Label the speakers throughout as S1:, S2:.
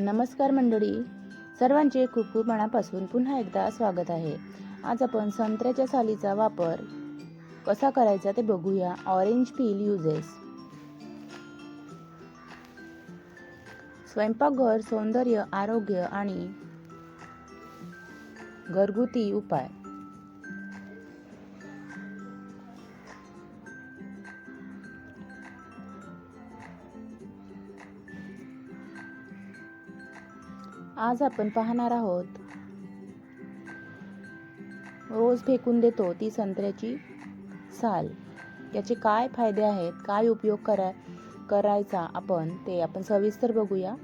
S1: नमस्कार मंडळी. सर्वांचे खूप खूप मनापासून पुन्हा एकदा स्वागत आहे. आज आपण संत्र्याच्या सालीचा वापर कसा करायचा ते बघूया. Orange peel uses. स्वयंपाकघर सौंदर्य आरोग्य आणि घरगुती उपाय. आज आपण पाहणार आहोत. रोज फेकून देतो ती संत्र्याची साल. याचे काय फायदे आहेत? काय उपयोग करा करायचा आपण ते आपण सविस्तर बघूया.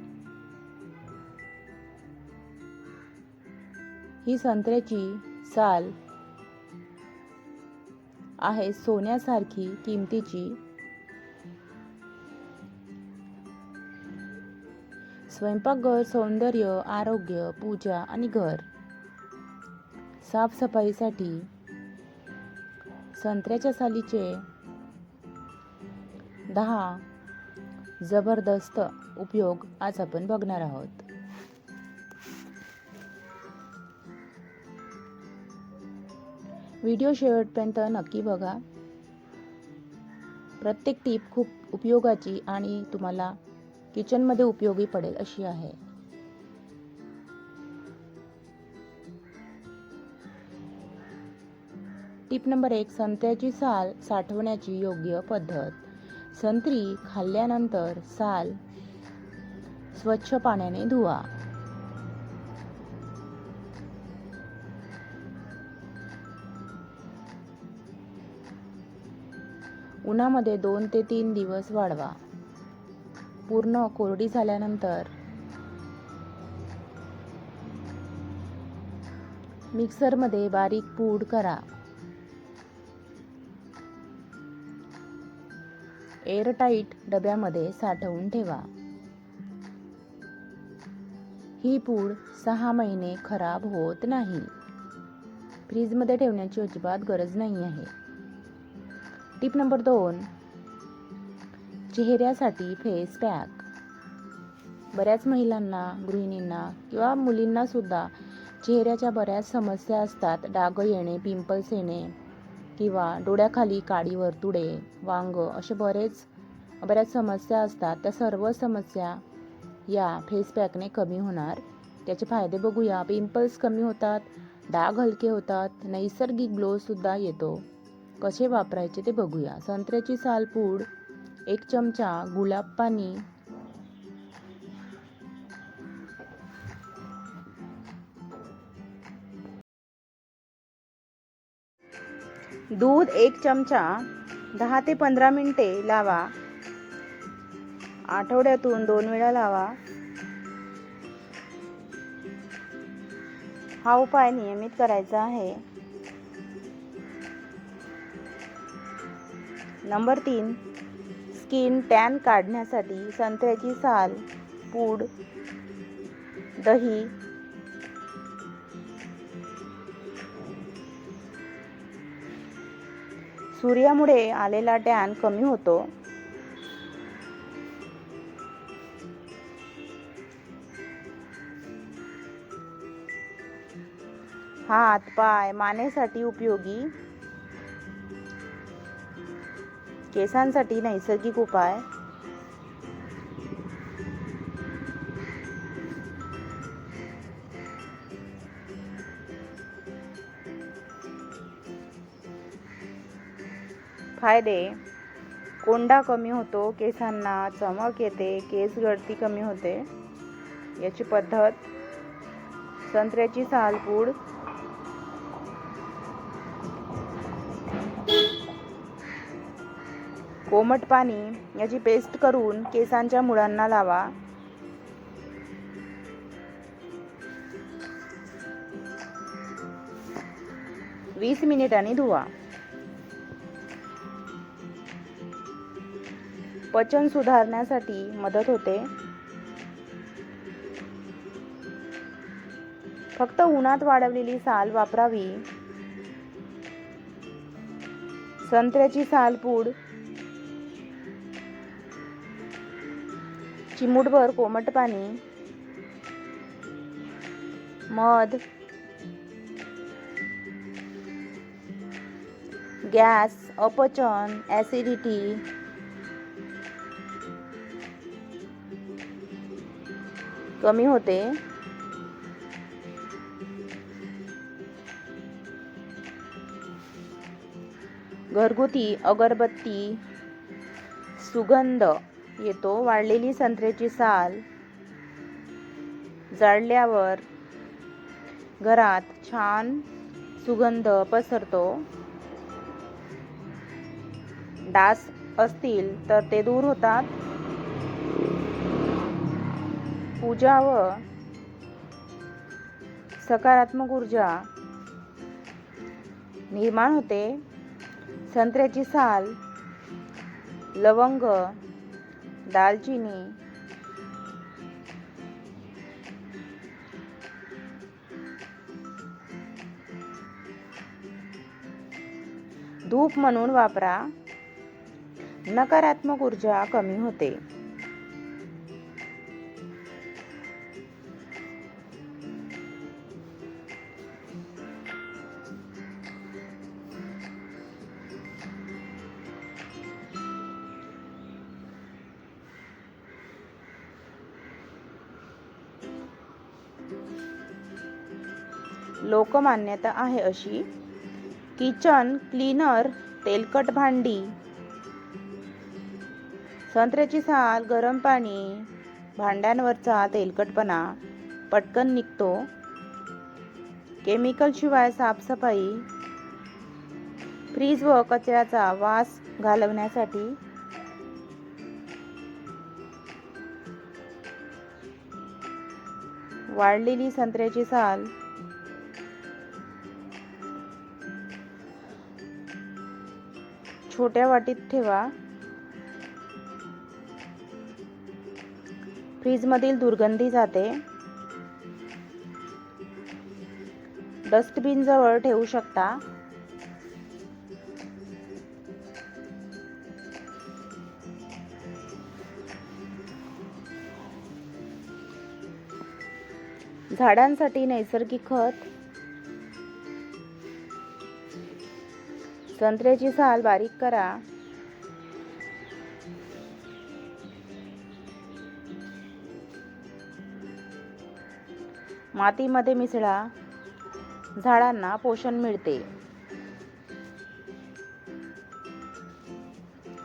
S1: ही संत्र्याची साल आहे सोन्यासारखी किमतीची. स्वयंपाकघर सौंदर्य आरोग्य पूजा आणि घर. साफसफाईसाठी संत्र्याच्या सालीचे दहा जबरदस्त उपयोग आज आपण बघणार आहोत. व्हिडिओ शेवटपर्यंत नक्की बघा. प्रत्येक टीप खूप उपयोगाची आणि तुम्हाला किचनमध्ये उपयोगी पडेल अशी आहे. टीप नंबर एक संत्र्याची साल साठवण्याची योग्य पद्धत. संत्री खाल्ल्यानंतर साल स्वच्छ पाण्याने धुवा. उन्हामध्ये दोन ते तीन दिवस वाढवा. पूर्ण कोरडी झाल्यानंतर मिक्सरमध्ये बारीक पूड करा. एअरटाईट डब्यामध्ये साठवून ठेवा. ही पूड सहा महिने खराब होत नाही. फ्रीजमध्ये ठेवण्याची अजिबात गरज नाही आहे. टिप नंबर दोन चेहऱ्यासाठी फेस पॅक. बऱ्याच महिलांना गृहिणींना किंवा मुलींना सुद्धा चेहऱ्याच्या बऱ्याच समस्या असतात. डाग येणे पिंपल्स येणे किंवा डोळ्याखाली काळी वर्तुडे वांग असे बरेच बऱ्याच समस्या असतात. त्या सर्व समस्या या फेस पॅकने कमी होणार. त्याचे फायदे बघूया. पिंपल्स कमी होतात डाग हलके होतात नैसर्गिक ग्लोसुद्धा येतो. कसे वापरायचे ते बघूया. संत्र्याची सालपूड एक चमचा गुलाब पाणी. दूध एक चमचा. दहा ते पंधरा मिनिटे लावा. आठवड्यातून दोन वेळा लावा. हा उपाय नियमित करायचा आहे. नंबर तीन स्किन टॅन काढण्यासाठी संत्र्याची साल पूड दही सूर्यामुळे आलेला टॅन कमी होतो. हात पाय मानेसाठी उपयोगी केसांसाठी नैसर्गिक उपाय. फायदे. कोंडा कमी होतो केसांना चमक येते केस गळती कमी होते. याची पद्धत. संत्र्याची सालपूड कोमट पाणी याची पेस्ट करून केसांच्या मुळांना लावा. वीस मिनिटांनी धुवा. पचन सुधारण्यासाठी मदत होते. फक्त उन्हात वाढवलेली साल वापरावी. संत्र्याची साल चिमूटभर कोमट पाणी मध गॅस अपचन ॲसिडिटी कमी होते घरगुती अगरबत्ती सुगंध येतो. वाळलेली संत्र्याची साल जाळल्यावर घरात छान सुगंध पसरतो. डास असतील तर ते दूर होतात. पूजा व सकारात्मक ऊर्जा निर्माण होते. संत्र्याची साल लवंग दालचिनी. धूप म्हणून वापरा. नकारात्मक ऊर्जा कमी होते. लोकमान्यता आहे अशी. किचन क्लीनर तेलकट भांडी. संत्र्याची साल गरम पाणी. भांड्यांवरचा तेलकटपणा. पटकन निघतो. केमिकलशिवाय साफसफाई. फ्रीज व कचऱ्याचा वास घालवण्यासाठी. वाढलेली संत्र्याची साल. छोट्या वाटीत ठेवा. फ्रीजमधील दुर्गंधी जाते. डस्टबिनजवळ ठेवू शकता. झाडांसाठी नैसर्गिक खत संत्र्याची साल बारीक करा. मातीमध्ये मिसळा. झाडांना पोषण मिळते.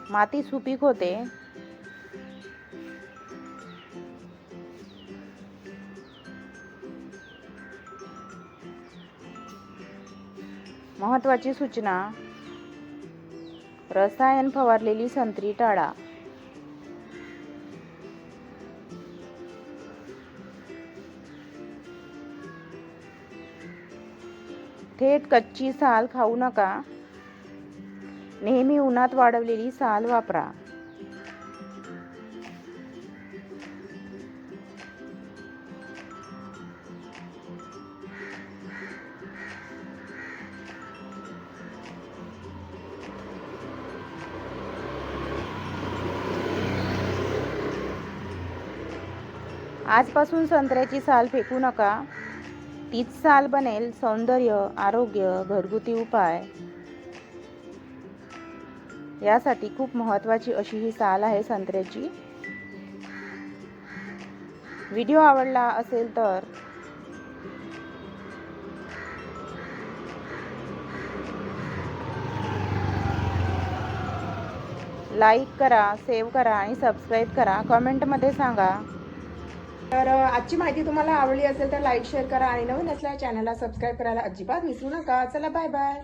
S1: माती सुपीक होते. महत्वाची सूचना. रसायन फवारलेली संत्री टाळा. थेट कच्ची साल खाऊ नका. नेहमी उन्हात वाढवलेली साल वापरा. आजपासून संत्र्याची साल फेकू नका. तीच साल बनेल सौंदर्य आरोग्य घरगुती उपाय. यासाठी खूप महत्वाची अशी ही साल आहे संत्र्याची. व्हिडिओ आवडला असेल तर लाईक करा सेव्ह करा आणि सबस्क्राईब करा. कमेंटमध्ये सांगा.
S2: तर आजची माहिती तुम्हाला आवडली असेल तर लाईक शेअर करा आणि नवीन असल्या चॅनलला सबस्क्राईब करायला अजिबात विसरू नका. चला बाय बाय